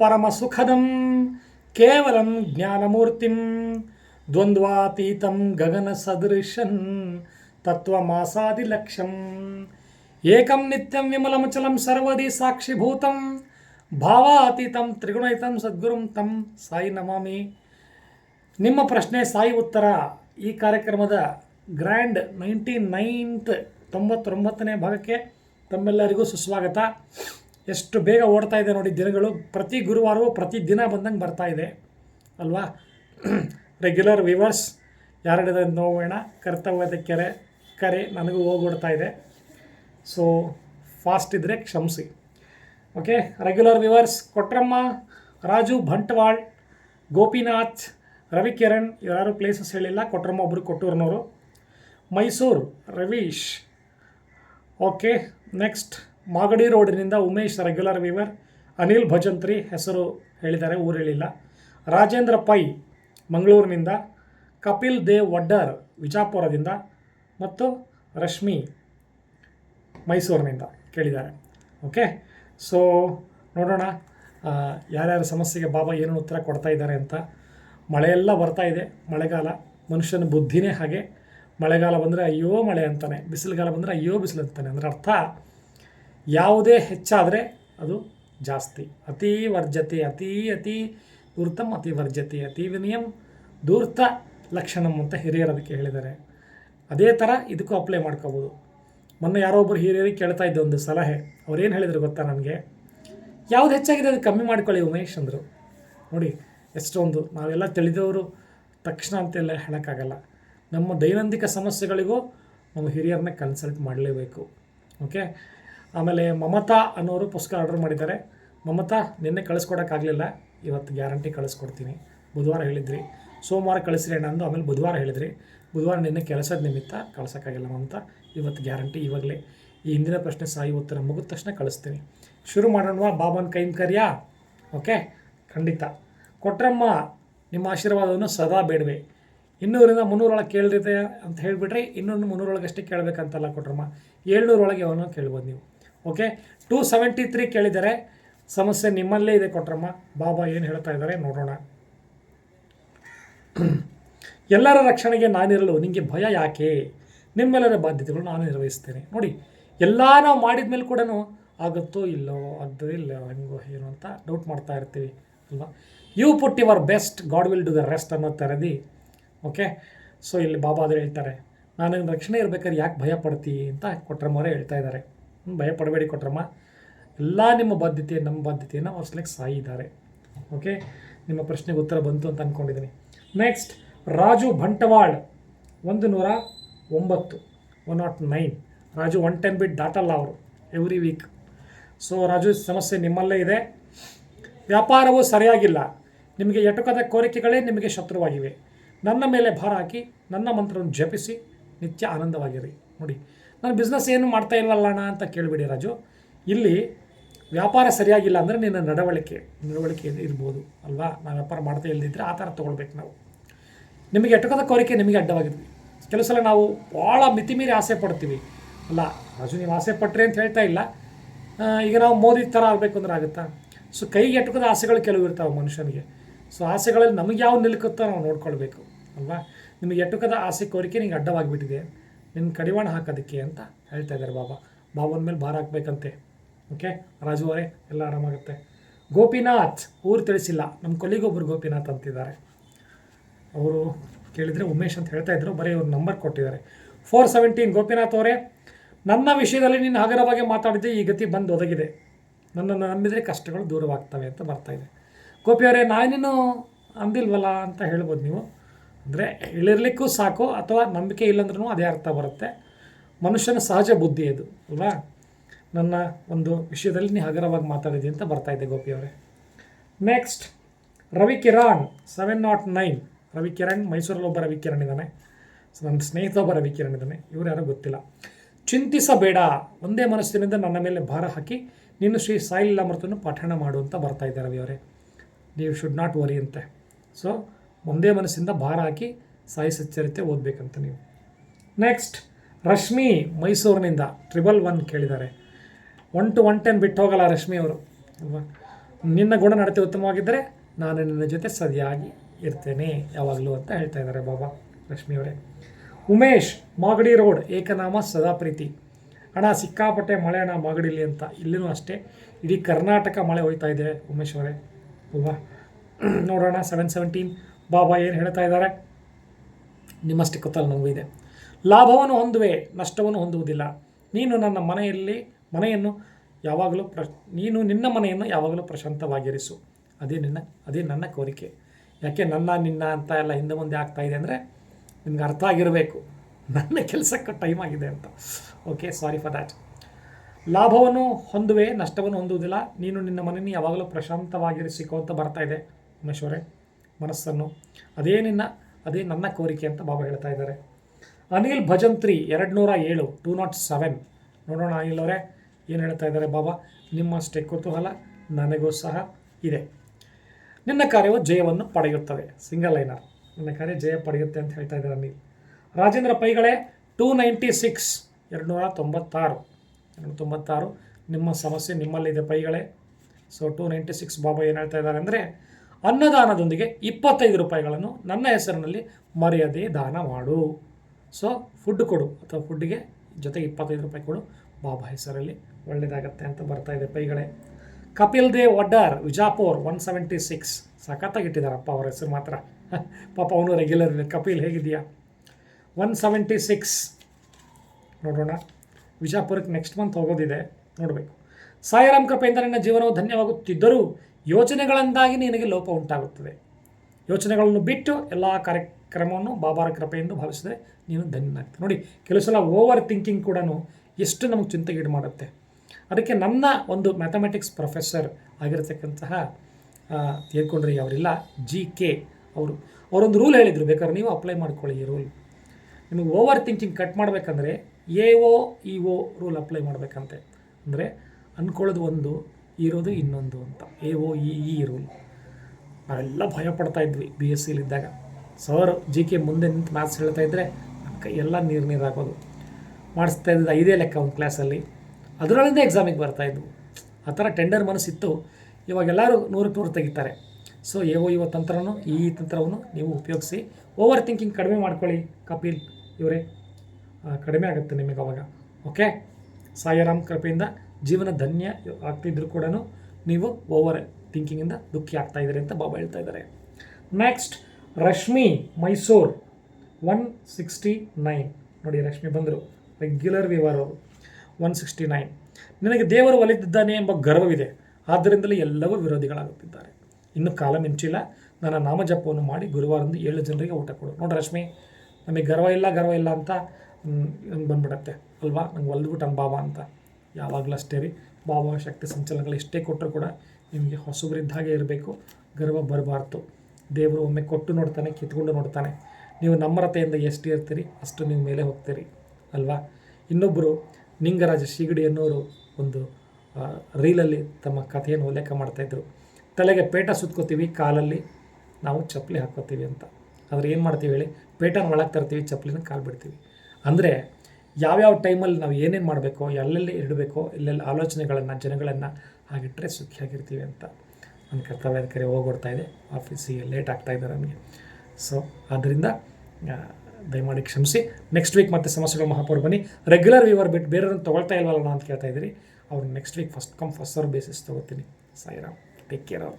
ಪರಮಸುಖದಂ ಕೇವಲಂ ಜ್ಞಾನಮೂರ್ತಿಂ ದ್ವಂದ್ವಾತೀತಂ ಗಗನ ಸದೃಶನ್ ತತ್ವಮಾಸಾದಿಲಕ್ಷ್ಯಂ ಏಕಂ ನಿತ್ಯಂ ವಿಮಲಮಚಲಂ ಸರ್ವದಿ ಸಾಕ್ಷಿಭೂತಂ ಭಾವಾತೀತಂ ತ್ರಿಗುಣಯುತಂ ಸದ್ಗುರುಂ ತಂ ಸಾಯಿ ನಮಾಮಿ. ನಿಮ್ಮ ಪ್ರಶ್ನೆ ಸಾಯಿ ಉತ್ತರ ಈ ಕಾರ್ಯಕ್ರಮದ ಗ್ರ್ಯಾಂಡ್ ನೈಂಟಿ ನೈನ್ತ್ ತೊಂಬತ್ತೊಂಬತ್ತನೇ ಭಾಗಕ್ಕೆ ತಮ್ಮೆಲ್ಲರಿಗೂ ಸುಸ್ವಾಗತ. ಎಷ್ಟು ಬೇಗ ಓಡ್ತಾ ಇದೆ ನೋಡಿ ದಿನಗಳು. ಪ್ರತಿ ಗುರುವಾರವೂ ಪ್ರತಿ ದಿನ ಬಂದಂಗೆ ಬರ್ತಾ ಇದೆ. ಅಲ್ವಾ? ರೆಗ್ಯುಲರ್ ವಿವರ್ಸ್ ಯಾರಿಡದ ನೋವೇಣ ಕರ್ತವ್ಯದ ಕೆರೆ, ಕರೆ ನನಗೂ ಹೋಗೋಡ್ತಾ ಇದೆ. ಸೊ ಫಾಸ್ಟ್ ಇದ್ದರೆ ಕ್ಷಮಿಸಿ. Okay regular viewers Kottramma, Raju Bantwal Gopinath, Ravikiran ಯಾರು ಪ್ಲೇಸಸ್ ಹೇಳಿಲ್ಲ. ಕೊಟ್ರಮ್ಮ ಒಬ್ಬರು ಕೊಟ್ಟೂರ್ನವರು. ಮೈಸೂರು, ರವೀಶ್. ಓಕೆ ನೆಕ್ಸ್ಟ್ ಮಾಗಡಿ ರೋಡಿನಿಂದ ಉಮೇಶ್ ರೆಗ್ಯುಲರ್ ವೀವರ್ ಅನಿಲ್ ಭಜಂತ್ರಿ ಹೆಸರು ಹೇಳಿದ್ದಾರೆ, ಊರು ಹೇಳಿಲ್ಲ. ರಾಜೇಂದ್ರ ಪೈ, ಮಂಗಳೂರಿನಿಂದ ಕಪಿಲ್ ದೇವ್ ವಡ್ಡರ್ ವಿಜಾಪುರದಿಂದ ಮತ್ತು ರಶ್ಮಿ ಮೈಸೂರಿನಿಂದ ಕೇಳಿದ್ದಾರೆ. ಓಕೆ? ಸೊ ನೋಡೋಣ ಯಾರ್ಯಾರ ಸಮಸ್ಯೆಗೆ ಬಾಬಾ ಏನು ಉತ್ತರ ಕೊಡ್ತಾ ಇದ್ದಾರೆ ಅಂತ. ಮಳೆಯೆಲ್ಲ ಬರ್ತಾ ಇದೆ, ಮಳೆಗಾಲ. ಮನುಷ್ಯನ ಬುದ್ಧಿನೇ ಹಾಗೆ. ಮಳೆಗಾಲ ಬಂದರೆ ಅಯ್ಯೋ ಮಳೆ ಅಂತಾನೆ, ಬಿಸಿಲುಗಾಲ ಬಂದರೆ ಅಯ್ಯೋ ಬಿಸಿಲು ಅಂತಾನೆ. ಅಂದರೆ ಅರ್ಥ ಯಾವುದೇ ಹೆಚ್ಚಾದರೆ ಅದು ಜಾಸ್ತಿ. ಅತಿ ವರ್ಜತೆ ಅತಿ ಅತಿ ಧೂರ್ತಂ ಅತಿ ವರ್ಜತೆ ಅತಿ ವಿನಿಯಂ ಧೂರ್ತ ಲಕ್ಷಣಂ ಅಂತ ಹಿರಿಯರು ಅದಕ್ಕೆ ಹೇಳಿದ್ದಾರೆ. ಅದೇ ಥರ ಇದಕ್ಕೂ ಅಪ್ಲೈ ಮಾಡ್ಕೋಬೋದು. ಮೊನ್ನೆ ಯಾರೋ ಒಬ್ಬರು ಹಿರಿಯರಿಗೆ ಕೇಳ್ತಾ ಇದ್ದ ಒಂದು ಸಲಹೆ. ಅವ್ರೇನು ಹೇಳಿದರು ಗೊತ್ತಾ ನನಗೆ? ಯಾವುದು ಹೆಚ್ಚಾಗಿದೆ ಅದು ಕಮ್ಮಿ ಮಾಡ್ಕೊಳ್ಳಿ ಉಮೇಶ್ ಅಂದರು. ನೋಡಿ, ಎಷ್ಟೊಂದು. ನಾವೆಲ್ಲ ತಿಳಿದವರು ತಕ್ಷಣ ಅಂತೆಲ್ಲ ಹೇಳೋಕ್ಕಾಗಲ್ಲ. ನಮ್ಮ ದೈನಂದಿಕ ಸಮಸ್ಯೆಗಳಿಗೂ ನಾವು ಹಿರಿಯರನ್ನ ಕನ್ಸಲ್ಟ್ ಮಾಡಲೇಬೇಕು. ಓಕೆ ಆಮೇಲೆ ಮಮತಾ ಅನ್ನೋರು ಪುಸ್ತಕ ಆರ್ಡರ್ ಮಾಡಿದ್ದಾರೆ. ಮಮತಾ, ನಿನ್ನೆ ಕಳಿಸ್ಕೊಡೋಕ್ಕಾಗಲಿಲ್ಲ ಇವತ್ತು ಗ್ಯಾರಂಟಿ ಕಳಿಸ್ಕೊಡ್ತೀನಿ. ಬುಧವಾರ ಹೇಳಿದ್ರಿ. ಸೋಮವಾರ ಕಳಿಸ್ರಿ ಅಣ್ಣ ಅಂದು ಆಮೇಲೆ ಬುಧವಾರ ಹೇಳಿದ್ರಿ. ಬುಧವಾರ ನಿನ್ನೆ ಕೆಲಸದ ನಿಮಿತ್ತ ಕಳ್ಸೋಕ್ಕಾಗಿಲ್ಲ ಮಮತಾ. ಇವತ್ತು ಗ್ಯಾರಂಟಿ ಇವಾಗಲೇ. ಈ ಹಿಂದಿನ ಪ್ರಶ್ನೆ ಸಾಯಿ ಉತ್ತರ ಮುಗಿದ ತಕ್ಷಣ ಕಳಿಸ್ತೀನಿ. ಶುರು ಮಾಡೋಣವಾ? ಬಾಬನ್ ಕೈಮ್ ಕರಿಯಾ? ಓಕೆ? ಖಂಡಿತ. ಕೊಟ್ರಮ್ಮ, ನಿಮ್ಮ ಆಶೀರ್ವಾದವನ್ನು ಸದಾ ಬೇಡವೆ. ಇನ್ನೂರಿಂದ ಮುನ್ನೂರೊಳಗೆ ಕೇಳಿದೆ ಅಂತ ಹೇಳಿಬಿಟ್ರೆ ಇನ್ನೊಂದು ಮುನ್ನೂರೊಳಗಷ್ಟೇ ಕೇಳಬೇಕಂತಲ್ಲ ಕೊಟ್ರಮ್ಮ. ಏಳ್ನೂರೊಳಗೆ ಅವನು ಕೇಳ್ಬೋದು ನೀವು. ಓಕೆ? ಟೂ ಸೆವೆಂಟಿ ತ್ರೀ ಕೇಳಿದ್ದಾರೆ ಸಮಸ್ಯೆ ನಿಮ್ಮಲ್ಲೇ ಇದೆ ಕೊಟ್ರಮ್ಮ. ಬಾಬಾ ಏನು ಹೇಳ್ತಾ ಇದ್ದಾರೆ ನೋಡೋಣ. ಎಲ್ಲರ ರಕ್ಷಣೆಗೆ ನಾನಿರಲು ನಿಮಗೆ ಭಯ ಯಾಕೆ? ನಿಮ್ಮೆಲ್ಲರ ಬಾಧ್ಯತೆಗಳು ನಾನು ನಿರ್ವಹಿಸ್ತೇನೆ. ನೋಡಿ, ಎಲ್ಲ ನಾವು ಮಾಡಿದ ಮೇಲೆ ಕೂಡ ಆಗುತ್ತೋ ಇಲ್ಲೋ ಆಗ್ತದೆ ಇಲ್ಲ ಹೆಂಗೋ ಏನು ಅಂತ ಡೌಟ್ ಮಾಡ್ತಾ ಇರ್ತೀವಿ, ಅಲ್ವಾ? You put your best God will do the rest ಅನ್ನೋ ಥರದಿ, ಓಕೆ? ಸೊ ಇಲ್ಲಿ ಬಾಬಾ ಅದು ಹೇಳ್ತಾರೆ ನಾನು ರಕ್ಷಣೆ ಇರ್ಬೇಕಾದ್ರೆ ಯಾಕೆ ಭಯ ಪಡ್ತಿ? ಅಂತ ಕೊಟ್ರಮ್ಮವರೇ ಹೇಳ್ತಾ ಇದ್ದಾರೆ. ಭಯ ಪಡಬೇಡಿ ಕೊಟ್ರಮ್ಮ. ಎಲ್ಲ ನಿಮ್ಮ ಬಾಧ್ಯತೆ, ನಮ್ಮ ಬಾಧ್ಯತೆಯನ್ನು ಹೊರಿಸ್ಲಿಕ್ಕೆ ಸಾಯಿದ್ದಾರೆ. ಓಕೆ ನಿಮ್ಮ ಪ್ರಶ್ನೆಗೆ ಉತ್ತರ ಬಂತು ಅಂತ ಅಂದ್ಕೊಂಡಿದ್ದೀನಿ ನೆಕ್ಸ್ಟ್ ರಾಜು ಬಂಟವಾಳ್ ಒಂದು ನೂರ ಒಂಬತ್ತು one not nine Raju one ten ಬಿಟ್ ದಾಟಲ್ಲ ಅವರು ಎವ್ರಿ ವೀಕ್ ಸೊ ರಾಜು, ಸಮಸ್ಯೆ ನಿಮ್ಮಲ್ಲೇ ಇದೆ. ವ್ಯಾಪಾರವು ಸರಿಯಾಗಿಲ್ಲ. ನಿಮಗೆ ಎಟುಕದ ಕೋರಿಕೆಗಳೇ ನಿಮಗೆ ಶತ್ರುವಾಗಿವೆ. ನನ್ನ ಮೇಲೆ ಭಾರ ಹಾಕಿ ನನ್ನ ಮಂತ್ರವನ್ನು ಜಪಿಸಿ ನಿತ್ಯ ಆನಂದವಾಗಿರಿ. ನೋಡಿ ನಾನು ಬಿಸ್ನೆಸ್ ಏನು ಮಾಡ್ತಾ ಇಲ್ವಲ್ಲ ಅಣ್ಣ ಅಂತ ಕೇಳಿಬಿಡಿ ರಾಜು. ಇಲ್ಲಿ ವ್ಯಾಪಾರ ಸರಿಯಾಗಿಲ್ಲ ಅಂದರೆ ನಿನ್ನ ನಡವಳಿಕೆ ನಡವಳಿಕೆ ಇರ್ಬೋದು ಅಲ್ವಾ? ನಾವು ವ್ಯಾಪಾರ ಮಾಡ್ತಾ ಇಲ್ಲದಿದ್ದರೆ ಆ ಥರ ತೊಗೊಳ್ಬೇಕು ನಾವು. ನಿಮಗೆ ಎಟುಕದ ಕೋರಿಕೆ ನಿಮಗೆ ಅಡ್ಡವಾಗಿದ್ವಿ ಕೆಲವು ಸಲ ನಾವು ಭಾಳ ಮಿತಿಮೀರಿ ಆಸೆ ಪಡ್ತೀವಿ. ಅಲ್ಲ, ರಾಜು ನೀವು ಆಸೆ ಪಟ್ರಿ ಅಂತ ಹೇಳ್ತಾ ಇಲ್ಲ. ಈಗ ನಾವು ಮೋದಿ ಥರ ಆಗಬೇಕು ಅಂದ್ರೆ ಆಗುತ್ತಾ? ಸೊ ಕೈಗೆ ಎಟುಕದ ಆಸೆಗಳು ಕೆಲವು ಇರ್ತಾವೆ ಮನುಷ್ಯನಿಗೆ. ಸೊ ಆಸೆಗಳಲ್ಲಿ ನಮಗೆ ಯಾವ ನಿಲುಕುತ್ತೋ ನಾವು ನೋಡ್ಕೊಳ್ಬೇಕು, ಅಲ್ವಾ? ನಿಮಗೆ ಎಟುಕದ ಆಸೆ ಕೋರಿಕೆ ನಿಮಗೆ ಅಡ್ಡವಾಗಿಬಿಟ್ಟಿದೆ. ನಿನ್ನ ಕಡಿವಾಣ ಹಾಕೋದಕ್ಕೆ ಅಂತ ಹೇಳ್ತಾ ಇದ್ದಾರೆ ಬಾಬಾ. ಬಾಬನ ಮೇಲೆ ಭಾರ ಹಾಕ್ಬೇಕಂತೆ. ಓಕೆ ರಾಜು ಅವರೇ, ಎಲ್ಲ ಆರಾಮಾಗುತ್ತೆ. ಗೋಪಿನಾಥ್, ಊರು ತಿಳಿಸಿಲ್ಲ. ನಮ್ಮ ಕೊಲ್ಲಿಗೊಬ್ಬರು ಗೋಪಿನಾಥ್ ಅಂತಿದ್ದಾರೆ. ಅವರು ಕೇಳಿದರೆ ಉಮೇಶ್ ಅಂತ ಹೇಳ್ತಾ ಇದ್ರು, ಬರೀ ಅವ್ರ ನಂಬರ್ ಕೊಟ್ಟಿದ್ದಾರೆ. ಫೋರ್ ಸೆವೆಂಟೀನ್ ಗೋಪಿನಾಥ್ ಅವರೇ, ನನ್ನ ವಿಷಯದಲ್ಲಿ ನೀನು ಹಗರವಾಗಿ ಮಾತಾಡಿದ್ದೆ ಈ ಗತಿ ಬಂದು ಒದಗಿದೆ. ನನ್ನನ್ನು ನಂಬಿದರೆ ಕಷ್ಟಗಳು ದೂರವಾಗ್ತವೆ ಅಂತ ಬರ್ತಾಯಿದೆ ಗೋಪಿ ಅವರೇ ನಾನೇನು ಅಂದಿಲ್ವಲ್ಲ ಅಂತ ಹೇಳ್ಬೋದು ನೀವು. ಅಂದರೆ ಹೇಳಿರ್ಲಿಕ್ಕೂ ಸಾಕು ಅಥವಾ ನಂಬಿಕೆ ಇಲ್ಲಂದ್ರೂ ಅದೇ ಅರ್ಥ ಬರುತ್ತೆ. ಮನುಷ್ಯನ ಸಹಜ ಬುದ್ಧಿ ಅದು, ಅಲ್ವಾ? ನನ್ನ ಒಂದು ವಿಷಯದಲ್ಲಿ ನೀ ಹಗರವಾಗಿ ಮಾತಾಡಿದೆ ಅಂತ ಬರ್ತಾ ಇದ್ದೆ ಗೋಪಿ ಅವರೇ. Next Ravi Kiran seven not nine Ravi Kiran ಮೈಸೂರಲ್ಲಿ ಒಬ್ಬ ರವಿ ಕಿರಣ್ ಇದ್ದಾನೆ. ಸೊ ನನ್ನ ಸ್ನೇಹಿತ ಒಬ್ಬ ರವಿ ಕಿರಣ್ ಇದ್ದಾನೆ. ಇವರು ಯಾರೋ ಗೊತ್ತಿಲ್ಲ. ಚಿಂತಿಸಬೇಡ, ಒಂದೇ ಮನಸ್ಸಿನಿಂದ ನನ್ನ ಮೇಲೆ ಭಾರ ಹಾಕಿ ನೀನು ಶ್ರೀ ಸಾಯಿಲ್ ಅಮೃತನ್ನು ಪಠಣ ಮಾಡು ಅಂತ ಬರ್ತಾ ಇದ್ದಾರೆ ರವಿ ಅವರೇ. ನೀವು ಶುಡ್ ನಾಟ್ ವರಿ ಅಂತೆ. ಸೊ ಒಂದೇ ಮನಸ್ಸಿಂದ ಭಾರ ಹಾಕಿ ಸಾಯಿ ಸಚ್ಚರಿತೆ ಓದಬೇಕಂತ ನೀವು. ನೆಕ್ಸ್ಟ್ ರಶ್ಮಿ ಮೈಸೂರಿನಿಂದ ಟ್ರಿಬಲ್ ಒನ್ ಕೇಳಿದ್ದಾರೆ. ಒನ್ ಟು ಒನ್ ಟೆನ್ ಬಿಟ್ಟು ಹೋಗಲ್ಲ ರಶ್ಮಿ ಅವರು, ಅಲ್ವಾ? ನಿನ್ನ ಗುಣ ನಡತೆ ಉತ್ತಮವಾಗಿದ್ದರೆ ನಾನು ನಿನ್ನ ಜೊತೆ ಸರಿಯಾಗಿ ಇರ್ತೇನೆ, ಯಾವಾಗಲೂ ಅಂತ ಹೇಳ್ತಾ ಇದ್ದಾರೆ ಬಾಬಾ ರಶ್ಮಿಯವರೇ ಉಮೇಶ್, ಮಾಗಡಿ ರೋಡ್, ಏಕನಾಮ ಸದಾ ಪ್ರೀತಿ ಅಣ್ಣ, ಸಿಕ್ಕಾಪಟ್ಟೆ ಮಳೆ ಅಣ್ಣ, ಮಾಗಡಿಲಿ ಅಂತ. ಇಲ್ಲಿನೂ ಅಷ್ಟೇ. ಇಡೀ ಕರ್ನಾಟಕ ಮಳೆ ಹೋಯ್ತಾ ಇದೆ ಉಮೇಶ್ ಅವರೇ, ಅಲ್ವಾ? ನೋಡೋಣ ಸೆವೆನ್ ಸೆವೆಂಟೀನ್ ಬಾಬಾ ಏನು ಹೇಳ್ತಾ ಇದ್ದಾರೆ? ನಿಮ್ಮಷ್ಟೇ ಗೊತ್ತಲ್ಲ ನನಗೂ ಇದೆ. ಲಾಭವನ್ನು ಹೊಂದುವೆ, ನಷ್ಟವನ್ನು ಹೊಂದುವುದಿಲ್ಲ. ನೀನು ನನ್ನ ಮನೆಯಲ್ಲಿ, ಮನೆಯನ್ನು ಯಾವಾಗಲೂ ಪ್ರ, ನೀನು ನಿನ್ನ ಮನೆಯನ್ನು ಯಾವಾಗಲೂ ಪ್ರಶಾಂತವಾಗಿರಿಸು. ಅದೇ ನಿನ್ನ, ಅದೇ ನನ್ನ ಕೋರಿಕೆ. ಯಾಕೆ ನನ್ನ, ನಿನ್ನ ಅಂತ ಎಲ್ಲ ಹಿಂದೆ ಮುಂದೆ ಆಗ್ತಾ ಇದೆ ಅಂದರೆ ನಿಮ್ಗೆ ಅರ್ಥ ಆಗಿರಬೇಕು. ನನ್ನ ಕೆಲಸಕ್ಕೆ ಟೈಮ್ ಆಗಿದೆ ಅಂತ. ಓಕೆ ಸಾರಿ ಫಾರ್ ದ್ಯಾಟ್ ಲಾಭವನ್ನು ಹೊಂದುವೆ, ನಷ್ಟವನ್ನು ಹೊಂದುವುದಿಲ್ಲ. ನೀನು ನಿನ್ನ ಮನೆಯನ್ನು ಯಾವಾಗಲೂ ಪ್ರಶಾಂತವಾಗಿರಿಸಿಕೋ ಅಂತ ಬರ್ತಾ ಇದೆ. ಉಮೇಶ್ವರೇ. ಮನಸ್ಸನ್ನು. ಅದೇ ನಿನ್ನ, ಅದೇ ನನ್ನ ಕೋರಿಕೆ ಅಂತ ಬಾಬಾ ಹೇಳ್ತಾ ಇದ್ದಾರೆ. ಅನಿಲ್ ಭಜಂತ್ರಿ ಎರಡು ನೂರ ಏಳು ಟೂ ನಾಟ್ ಸೆವೆನ್ ನೋಡೋಣ ಅನಿಲ್ ಅವರೇ, ಏನು ಹೇಳ್ತಾ ಇದ್ದಾರೆ ಬಾಬಾ? ನಿಮ್ಮಷ್ಟೇ ಕುತೂಹಲ, ನನಗೂ ಸಹ ಇದೆ. ನಿನ್ನ ಕಾರ್ಯವು ಜಯವನ್ನು ಪಡೆಯುತ್ತದೆ. ಸಿಂಗಲ್ ಲೈನರ್ ನಿನ್ನ ಕಾರ್ಯ ಜಯ ಪಡೆಯುತ್ತೆ ಅಂತ ಹೇಳ್ತಾ ಇದ್ದಾರೆ ಅನಿಲ್. ರಾಜೇಂದ್ರ ಪೈಗಳೇ ಟೂ ನೈಂಟಿ ಸಿಕ್ಸ್ ಎರಡು ನೂರ ತೊಂಬತ್ತಾರು. ಎರಡು ತೊಂಬತ್ತಾರು. ನಿಮ್ಮ ಸಮಸ್ಯೆ ನಿಮ್ಮಲ್ಲಿದೆ ಪೈಗಳೇ. So two ninety six Baba ಏನು ಹೇಳ್ತಾ ಇದ್ದಾರೆ ಅಂದರೆ ಅನ್ನದಾನದೊಂದಿಗೆ ಇಪ್ಪತ್ತೈದು ರೂಪಾಯಿಗಳನ್ನು ನನ್ನ ಹೆಸರಿನಲ್ಲಿ ಮರ್ಯಾದೆ ದಾನ ಮಾಡು. ಸೊ ಫುಡ್ ಕೊಡು ಅಥವಾ ಫುಡ್ಗೆ ಜೊತೆಗೆ ಇಪ್ಪತ್ತೈದು ರೂಪಾಯಿ ಕೊಡು. ಬಾಬಾ ಹೆಸರಲ್ಲಿ ಒಳ್ಳೆಯದಾಗತ್ತೆ ಅಂತ ಬರ್ತಾ ಇದೆ ಪೈಗಳೇ. Kapil Dev Waddar, Vijapur one seventy six ಸಖತ್ತಾಗಿಟ್ಟಿದ್ದಾರಪ್ಪ ಅವರ ಹೆಸರು ಮಾತ್ರ. ಪಾಪ ಅವನು ರೆಗ್ಯುಲರ್ ಕಪಿಲ್ ಹೇಗಿದೆಯಾ ಒನ್ ಸೆವೆಂಟಿ ಸಿಕ್ಸ್ ನೋಡೋಣ. ವಿಜಾಪುರಕ್ಕೆ ನೆಕ್ಸ್ಟ್ ಮಂತ್ ಹೋಗೋದಿದೆ. ನೋಡಬೇಕು. ಸಾಯಿರಾಮ್ ಕೃಪೆಯಿಂದ ನನ್ನ ಜೀವನವು ಧನ್ಯವಾಗುತ್ತಿದ್ದರೂ ಯೋಚನೆಗಳಿಂದಾಗಿ ನಿನಗೆ ಲೋಪ ಉಂಟಾಗುತ್ತದೆ. ಯೋಚನೆಗಳನ್ನು ಬಿಟ್ಟು ಎಲ್ಲ ಕಾರ್ಯಕ್ರಮವನ್ನು ಬಾಬಾರ ಕೃಪೆಯಿಂದ ಭಾವಿಸಿದರೆ ನೀನು ಧನ್ಯನಾಗ್ತದೆ ನೋಡಿ, ಕೆಲವು ಸಲ ಓವರ್ ಥಿಂಕಿಂಗ್ ಕೂಡ ಎಷ್ಟು ನಮಗೆ ಚಿಂತೆಗೀಡು ಮಾಡುತ್ತೆ. ಅದಕ್ಕೆ ನನ್ನ ಒಂದು ಮ್ಯಾಥಮೆಟಿಕ್ಸ್ ಪ್ರೊಫೆಸರ್ ಆಗಿರತಕ್ಕಂತಹ ತೀರ್ಕೊಂಡ್ರಿ ಅವರಿಲ್ಲ ಜಿ ಕೆ ಅವರು. ಅವರೊಂದು ರೂಲ್ ಹೇಳಿದರು, ಬೇಕಾದ್ರೆ ನೀವು ಅಪ್ಲೈ ಮಾಡ್ಕೊಳ್ಳಿ ಈ ರೂಲ್ ನಿಮಗೆ ಓವರ್ ಥಿಂಕಿಂಗ್ ಕಟ್ ಮಾಡಬೇಕಂದ್ರೆ A O E O rule apply ಮಾಡಬೇಕಂತೆ. ಅಂದರೆ ಅಂದ್ಕೊಳ್ಳೋದು ಒಂದು ಇರೋದು ಇನ್ನೊಂದು ಅಂತ. A O E E rule ನಾವೆಲ್ಲ ಭಯ ಪಡ್ತಾ ಇದ್ವಿ ಬಿ ಎಸ್ ಸಿಲಿದ್ದಾಗ ಸರ್ ಜಿ ಕೆ ಮುಂದೆ ನಿಂತು ಮ್ಯಾಥ್ಸ್ ಹೇಳ್ತಾ ಇದ್ದರೆ ನನ್ನ ಎಲ್ಲ ನೀರು ನೀರಾಗೋದು ಮಾಡಿಸ್ತಾ ಇದ್ದಿದ್ದು ಐದೇ ಲೆಕ್ಕ ಒಂದು ಕ್ಲಾಸಲ್ಲಿ ಅದರೊಳಗಿಂದ ಎಕ್ಸಾಮಿಗೆ ಬರ್ತಾಯಿದ್ವು ಆ ಥರ ಟೆಂಡರ್ ಮನಸ್ಸಿತ್ತು. ಇವಾಗ ಎಲ್ಲರೂ ನೂರಕ್ಕೆ ನೂರು ತೆಗಿತಾರೆ. ಸೊ ಎ ಓ ಇವ ತಂತ್ರನೂ ಈ ತಂತ್ರವನ್ನು ನೀವು ಉಪಯೋಗಿಸಿ ಓವರ್ ಥಿಂಕಿಂಗ್ ಕಡಿಮೆ ಮಾಡ್ಕೊಳ್ಳಿ ಕಪಿಲ್ ಇವರೇ. ಕಡಿಮೆ ಆಗುತ್ತೆ ನಿಮಗೆ ಅವಾಗ. ಓಕೆ ಸಾಯಿರಾಮ್ ಕೃಪೆಯಿಂದ ಜೀವನ ಧನ್ಯ ಆಗ್ತಿದ್ರು ಕೂಡ ನೀವು ಓವರ್ ಥಿಂಕಿಂಗಿಂದ ದುಃಖಿ ಆಗ್ತಾ ಇದ್ದಾರೆ ಅಂತ ಬಾಬಾ ಹೇಳ್ತಾ ಇದ್ದಾರೆ. Next Rashmi, Mysore one sixty nine ನೋಡಿ ರಶ್ಮಿ ಬಂದರು. ರೆಗ್ಯುಲರ್ ವಿವರ್ ಅವರು ಒನ್ ಸಿಕ್ಸ್ಟಿ ನೈನ್ ನಿನಗೆ ದೇವರು ಒಲಿದಿದ್ದಾನೆ ಎಂಬ ಗರ್ವವಿದೆ. ಆದ್ದರಿಂದಲೇ ಎಲ್ಲವೂ ವಿರೋಧಿಗಳಾಗುತ್ತಿದ್ದಾರೆ. ಇನ್ನು ಕಾಲ ಮಿಂಚಿಲ್ಲ. ನನ್ನ ನಾಮಜಪವನ್ನು ಮಾಡಿ ಗುರುವಾರದಿಂದ ಏಳು ಜನರಿಗೆ ಊಟ ಕೊಡು. ನೋಡಿ ರಶ್ಮಿ, ನಮಗೆ ಗರ್ವ ಇಲ್ಲ ಗರ್ವ ಇಲ್ಲ ಅಂತ ಬಂದ್ಬಿಡತ್ತೆ. ಅಲ್ವಾ? ನಂಗೆ ಒಲ್ದ್ಬಿಟ್ಟು ಬಾಬಾ ಅಂತ. ಯಾವಾಗಲೂ ಅಷ್ಟೇ ರೀ. ಬಾಬಾ ಶಕ್ತಿ ಸಂಚಲನಗಳು ಎಷ್ಟೇ ಕೊಟ್ಟರು ಕೂಡ ನಿಮಗೆ ಹೊಸಬರಿದ್ದಾಗೆ ಇರಬೇಕು, ಗರ್ವ ಬರಬಾರ್ದು. ದೇವರು ಒಮ್ಮೆ ಕೊಟ್ಟು ನೋಡ್ತಾನೆ, ಕಿತ್ಕೊಂಡು ನೋಡ್ತಾನೆ. ನೀವು ನಮ್ರತೆಯಿಂದ ಎಷ್ಟು ಇರ್ತೀರಿ, ಅಷ್ಟು ನೀವು ಮೇಲೆ ಹೋಗ್ತೀರಿ, ಅಲ್ವಾ? ಇನ್ನೊಬ್ಬರು ನಿಂಗರಾಜ ಶಿಗಡಿ ಅನ್ನೋರು ಒಂದು ರೀಲಲ್ಲಿ ತಮ್ಮ ಕಥೆಯನ್ನು ಉಲ್ಲೇಖ ಮಾಡ್ತಾಯಿದ್ರು ತಲೆಗೆ ಪೇಟ ಸುತ್ಕೋತೀವಿ, ಕಾಲಲ್ಲಿ ನಾವು ಚಪ್ಪಲಿ ಹಾಕ್ಕೋತೀವಿ ಅಂತ. ಆದರೆ ಏನು ಮಾಡ್ತೀವಿ ಹೇಳಿ, ಪೇಟನ ಒಳಗೆ ತರ್ತೀವಿ, ಚಪ್ಪಲಿನ ಕಾಲು ಬಿಡ್ತೀವಿ. ಅಂದರೆ ಯಾವ್ಯಾವ ಟೈಮಲ್ಲಿ ನಾವು ಏನೇನು ಮಾಡಬೇಕು, ಎಲ್ಲೆಲ್ಲಿ ಇಡಬೇಕು ಎಲ್ಲೆಲ್ಲಿ ಆಲೋಚನೆಗಳನ್ನು, ಜನಗಳನ್ನು ಹಾಗಿಟ್ಟರೆ ಸುಖಿಯಾಗಿರ್ತೀವಿ ಅಂತ ನನ್ನ ಕರ್ತವ್ಯದ ಕರೆ ಹೋಗ್ಬಿಡ್ತಾ ಇದೆ. ಆಫೀಸಿಗೆ ಲೇಟ್ ಆಗ್ತಾ ಇದೆ ನನಗೆ ಸೊ ಆದ್ದರಿಂದ ದಯಮಾಡಿ ಕ್ಷಮಿಸಿ. ನೆಕ್ಸ್ಟ್ ವೀಕ್ ಮತ್ತೆ ಸಮಸ್ಯೆಗಳು ಮಹಾಪೌರ್ ಬನ್ನಿ. ರೆಗ್ಯುಲರ್ ವ್ಯೂವರ್ ಬಿಟ್ಟು ಬೇರೆಯವ್ರನ್ನ ತೊಗೊಳ್ತಾ ಇಲ್ವಲ್ಲ ಅಂತ ಕೇಳ್ತಾ ಇದ್ದೀರಿ. ಅವ್ರು next week first come first serve basis ತೊಗೋತೀನಿ. Sairam. Take care ಅವ್ರು.